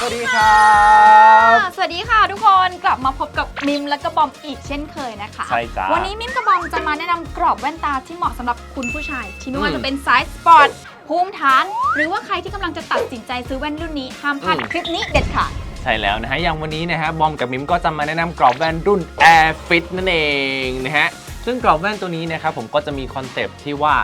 สวัสดีครับ สวัสดีค่ะทุกคนกลับมาพบกับมิมและก็บอมอีกเช่นเคยนะคะใช่จ้าวันนี้มิมกับบอมจะมาแนะนำกรอบแว่นตาที่เหมาะสำหรับคุณผู้ชาย ที่ไม่ว่าอืมจะเป็นสายสปอร์ตภูมิฐาน หรือว่าใครที่กำลังจะตัดสินใจซื้อแว่นรุ่นนี้ห้ามพลาดอืม คลิปนี้เด็ดค่ะใช่แล้วนะฮะ อย่างวันนี้นะฮะ บอมกับมิมก็จะมาแนะนำกรอบแว่นรุ่น Air Fit นั่นเองนะฮะ ซึ่งกรอบแว่นตัวนี้นะครับผมก็จะมีคอนเซปต์ที่ว่า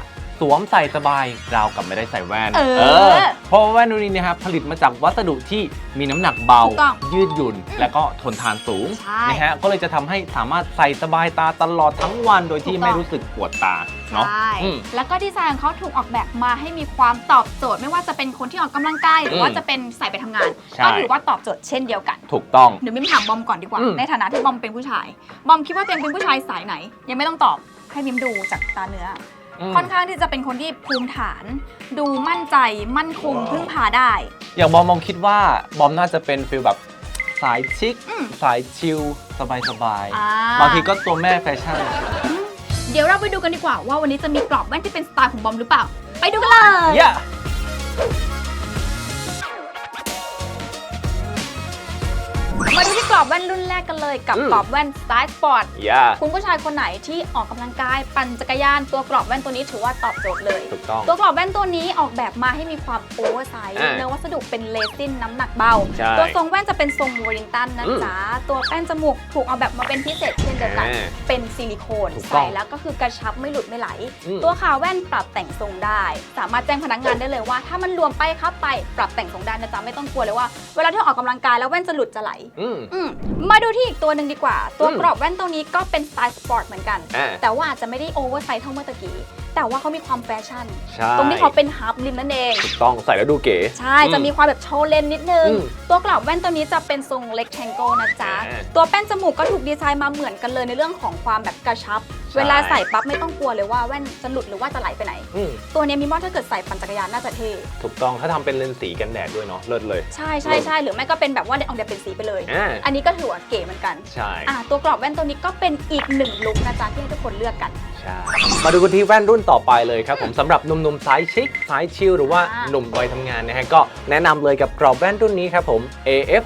สวมใส่สบายราวกับไม่ได้ใส่แว่นเออเพราะว่าแว่นตัวนี้นะครับผลิตมาจากวัสดุที่มีน้ำหนักเบา ถูกต้องยืดหยุ่น และก็ทนทานสูงใช่นะฮะก็เลยจะทำให้สามารถใส่สบายตาตลอดทั้งวันโดยที่ถูกต้อง ไม่รู้สึกปวดตาเนาะใช่อืม แล้วก็ดีไซน์ของเขาถูกออกแบบมาให้มีความตอบโจทย์ ไม่ว่าจะเป็นคนที่ออกกำลังกายหรือว่าอืมจะเป็นใส่ไปทำงานใช่ ก็ถือว่าตอบโจทย์เช่นเดียวกัน ถูกต้อง เดี๋ยวมิมถามบอมก่อนดีกว่า อืม ในฐานะที่บอมเป็นผู้ชาย บอมคิดว่าตัวเองเป็นผู้ชายสายไหน ยังไม่ต้องตอบให้มิมดูจากตาเนื้ออือม ค่อนข้างที่จะเป็นคนที่ภูมิฐาน ดูมั่นใจมั่นคงพึ่งพาได้ อย่างบอมบอมคิดว่าบอมน่าจะเป็นฟิลแบบสายชิคอืมสายชิลสบายสบายอ่าบางทีก็ตัวแม่แฟชั่น เดี๋ยวเราไปดูกันดีกว่าว่าวันนี้จะมีกรอบแว่นที่เป็นสไตล์ของบอมหรือเปล่า ไปดูกันเลยเมาดูที่กรอบแว่นรุ่นแรกกันเลยกับกรอบแว่นสไตล์สปอร์ตเยะคุณผู้ชายคนไหนที่ออกกำลังกายปั่นจักรยานตัวกรอบแว่นตัวนี้ถือว่าตอบโจทย์เลย ถูกต้อง ตัวกรอบแว่นตัวนี้ออกแบบมาให้มีความโอเวอร์ไซส์อ่าเนื้อวัสดุเป็นเลซินน้ำหนักเบา ใช่ตัวทรงแว่นจะเป็นทรงโมรินตันนะอืมจ๊ะตัวแป้นจมูกถูกออกแบบมาเป็นพิเศษเช่นเดียวกันอ่าเป็นซิลิโคนถูกต้อใส่งแล้วก็คือกระชับไม่หลุดไม่ไหล อืม ตัวขาแว่นปรับแต่งทรงได้ สามารถแจ้งพนักงานได้เลยว่า ถ้ามันรวมไปครับไปปรับแต่งทรงได้นะจ๊ะไม่ต้องกลัวเลยว่าเวลาที่ออกกำลังกายแล้วแว่นจะหลุดจะไหลอืม อืมมาดูที่อีกตัวหนึ่งดีกว่า ตัวอืมกรอบแว่นตัวนี้ก็เป็นสไตล์สปอร์ตเหมือนกัน อ่า แต่ว่าอาจจะไม่ได้โอเวอร์ไซส์เท่าเมื่อตะกี้ แต่ว่าเขามีความแฟชั่น ใช่ตรงที่เขาเป็นฮาร์ปริมนั่นเอง ถูกต้องใส่แล้วดูเก๋ ใช่ จะมีความแบบโชว์เลนนิดนึง อืมตัวกรอบแว่นตัวนี้จะเป็นทรงเล็กแทงโกนะจ๊ะ อ่าตัวแป้นจมูกก็ถูกดีไซน์มาเหมือนกันเลยในเรื่องของความแบบกระชับใช่ เวลาใส่ปั๊บไม่ต้องกลัวเลยว่าแว่นจะหลุดหรือว่าจะไหลไปไหน อืมตัวเนี้ยมีมอถ้าเกิดใส่ปั่นจักรยานน่าจะเท่ถูกต้องถ้าทำเป็นเลนส์สีกันแดดด้วยเนาะเลิศเลย ใช่ใช่ใช่หรือไม่ก็เป็นแบบว่าออกแบบเป็นสีไปเลย อ่า อันนี้ก็ถือว่าเก๋เหมือนกัน ใช่ อะตัวกรอบแว่นตัวนี้ก็เป็นอีกหนึ่งลุคนะจ๊ะที่ให้ทุกคนเลือกกัน ใช่ มาดูกันที่แว่นรุ่นต่อไปเลยครับผมสำหรับหนุ่มๆสายชิคสายชิลหรือว่าอ่าหนุ่มวัยทำงานนะฮะก็แนะนำเลยกับกรอบแว่นรุ่นนี้ครับผม AF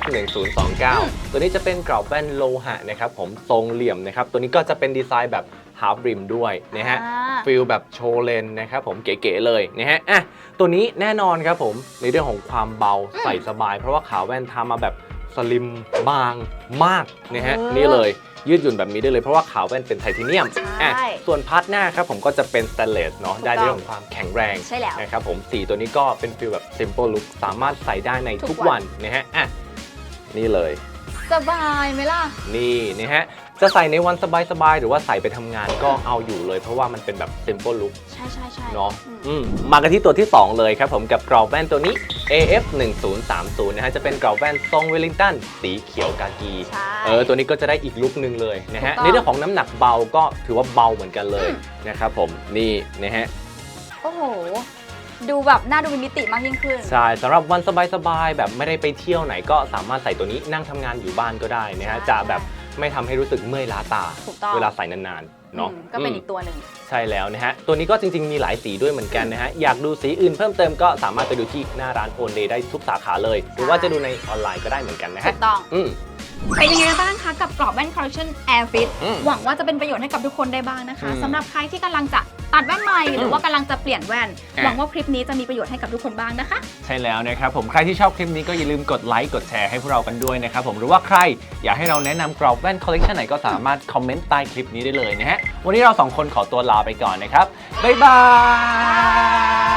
1029ตัวนี้จะเป็นกรอบแว่นโลหะนะครับผมทรงเหลี่ยมนะครับตัวนี้ก็จะเป็นดีไซน์แบบฮาร์ r ริมด้วยนะฮะอ่า ฟิลแบบโชว์เลนนะครับผมเก๋ๆเลยนะฮะอะตัวนี้แน่นอนครับผมในเรื่องของความเบาใส่สบาย เพราะว่าขาแว่นทำมาแบบส ลิมบางมากนะฮะเออนี่เลยยืดหยุ่นแบบนี้ได้เลยเพราะว่าขาแว่นเป็นไทเทเนียมใช่อะส่วนพาร์ทหน้าครับผมก็จะเป็นสแตนเลสเนาะถูกต้อง ได้ในเรื่องของความแข็งแรงใช่แล้ว นะครับผมสีตัวนี้ก็เป็นฟิลแบบ simple look สามารถใส่ได้ในทุทุกกวัวัน นนะฮะอะนี่เลย สบายไหมล่ะ นี่นะฮะ จะใส่ในวันสบายๆ หรือว่าใส่ไปทำงานก็เอาอยู่เลย เพราะว่ามันเป็นแบบ simple look ใช่ใช่ใช่เนาะอืม อืมมากันที่ตัวที่ 2 เลยครับผมกับกรอบแว่นตัวนี้ AF 1030นะฮะจะเป็นกรอบแว่นทรงเวลลิงตันสีเขียวกากี ใช่ เออตัวนี้ก็จะได้อีกลุคนึงเลยนะฮะถูกต้อง ในเรื่องของน้ำหนักเบาก็ถือว่าเบาเหมือนกันเลยอืมนะครับผมนี่นะฮะ โอ้โห ดูแบบน่าดูมีมิติมากยิ่งขึ้น ใช่สำหรับวันสบายๆแบบไม่ได้ไปเที่ยวไหนก็สามารถใส่ตัวนี้นั่งทำงานอยู่บ้านก็ได้นะฮะใช่ จะแบบ ไม่ทำให้รู้สึกเมื่อยล้าตา ถูกต้อง เวลาใส่นานๆเนาะอืมก็เป็นมอีกตัวหนึ่ง ใช่แล้วนะฮะ ตัวนี้ก็จริงๆ มีหลายสีด้วยเหมือนกันนะฮะ อยากดูสีอื่นเพิ่มเติมก็สามารถไปดูที่หน้าร้านโอนเดย์ได้ทุกสาขาเลย หรือว่าจะดูในออนไลน์ก็ได้เหมือนกันนะถูฮะกต้อง อืม เป็นยังไงบ้างคะกับกรอบแว่น collection Air Fit อืมหวังว่าจะเป็นประโยชน์ให้กับทุกคนได้บ้างนะคะอืมสำหรับใครที่กำลังจะตัดแว่นใหม่ หรือว่ากำลังจะเปลี่ยนแว่น อะ หวังว่าคลิปนี้จะมีประโยชน์ให้กับทุกคนบ้างนะคะ ใช่แล้วนะครับผมใครที่ชอบคลิปนี้ก็อย่าลืมกดไลค์กดแชร์ให้พวกเรากันด้วยนะครับผมหรือว่าใครอยากให้เราแนะนำกรอบแว่นคอลเลกชันไหนก็สามารถคอมเมนต์ใต้คลิปนี้ได้เลยนะฮะวันนี้เราสองคนขอตัวลาไปก่อนนะครับ บ๊ายบาย